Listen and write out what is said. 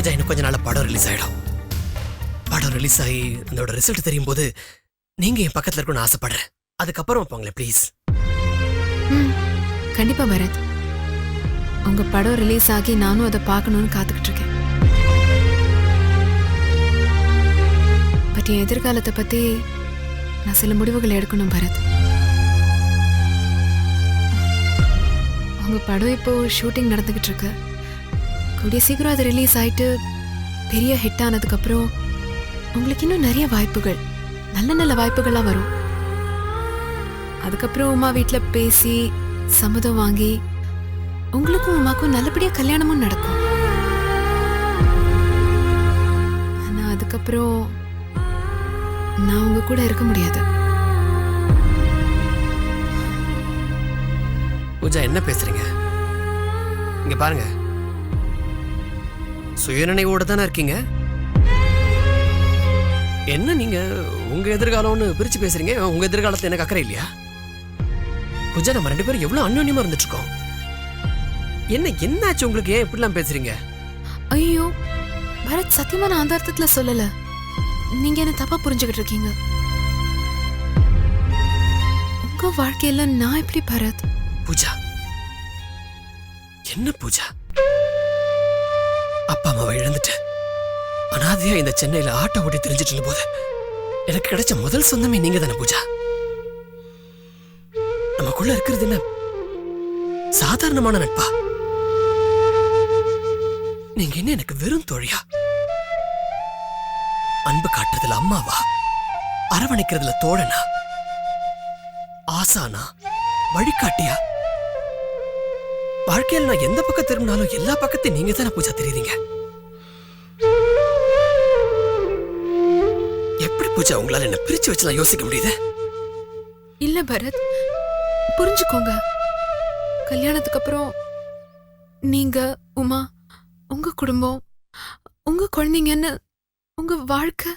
பூஜா இன்னும் கொஞ்ச நாள் படம் ரிலீஸ் ஆகிடும் படம் ரிலீஸ் ஆகி அதோட ரிசல்ட் தெரியும் போது நீங்க என் பக்கத்துல இருக்கணும்னு ஆசைப்படுறேன். அதுக்கப்புறம் வைப்பாங்களே ப்ளீஸ் கண்டிப்பா பரத். உங்க படம் ரிலீஸ் ஆகி நானும் அதை பார்க்கணும்னு காத்துக்கிட்டு இருக்கேன் பட் என் எதிர்காலத்தை பத்தி நான் சில முடிவுகள் எடுக்கணும் பரத். உங்க படம் இப்போ ஷூட்டிங் நடந்துகிட்டு இருக்கு கூடிய சீக்கிரம் அது ரிலீஸ் ஆயிட்டு பெரிய ஹிட் ஆனதுக்கப்புறம் உங்களுக்கு இன்னும் நிறைய வாய்ப்புகள் நல்ல நல்ல வாய்ப்புகள்லாம் வரும். அதுக்கப்புறம் உமா வீட்டில் பேசி சம்மதம் வாங்கி உங்களுக்கும் உமாக்கும் நல்லபடியாக கல்யாணமும் நடக்கும். ஆனால் அதுக்கப்புறம் நான் உங்க கூட இருக்க முடியாது. பூஜா என்ன பேசுறீங்க? இங்க பாருங்க. சுயநினைவோட தானே இருக்கீங்க? என்ன நீங்க உங்க எதிர்காலம்னு பிரிச்சு பேசுறீங்க? உங்க எதிர்காலத்துல எனக்கு அக்கறை இல்லையா? பூஜா நம்ம ரெண்டு பேரும் எவ்வளவு அந்யோன்யமா இருந்துட்டு இருக்கோம் என்ன என்னாச்சு உங்களுக்கு? ஏன் இப்படிலாம் பேசுறீங்க? ஐயோ பரத் சத்தியமா நான் அந்த அர்த்தத்துல சொல்லல. நீங்க என்ன தப்பா புரிஞ்சுக்கிட்டு இருக்கீங்க? உங்க வாழ்க்கையில நான் எப்படி பரத்? பூஜா. என்ன பூஜா? அப்பா அம்மாவை இழந்துட்டேன் அனாதையா இந்த சென்னையில ஆட்டோ ஓட்டி தெரிஞ்சிட்டு போது எனக்கு கிடைச்ச முதல் சொந்தமே நீங்க தானே பூஜா. நமக்குள்ள இருக்கிறது என்ன? சாதாரணமான நட்பா? நீங்க என்ன எனக்கு வெறும் தோழியா? அன்பு காட்டுறதுல அம்மாவா? அரவணைக்கிறதுல தோழனா? ஆசானா? வழிகாட்டியா? வாழ்க்கையில் நான் எந்த பக்கம் திரும்பினாலும் எல்லா பக்கத்தையும் நீங்க தானே பூஜா தெரியுறீங்க? எப்படி பூஜா உங்களால என்ன பிரிச்சு வச்சுலாம் யோசிக்க முடியுது? இல்ல பரத். புரிஞ்சுக்கோங்க. கல்யாணத்துக்கு அப்புறம் நீங்க உமா உங்க குடும்பம் உங்க குழந்தைங்கன்னு உங்க வாழ்க்கை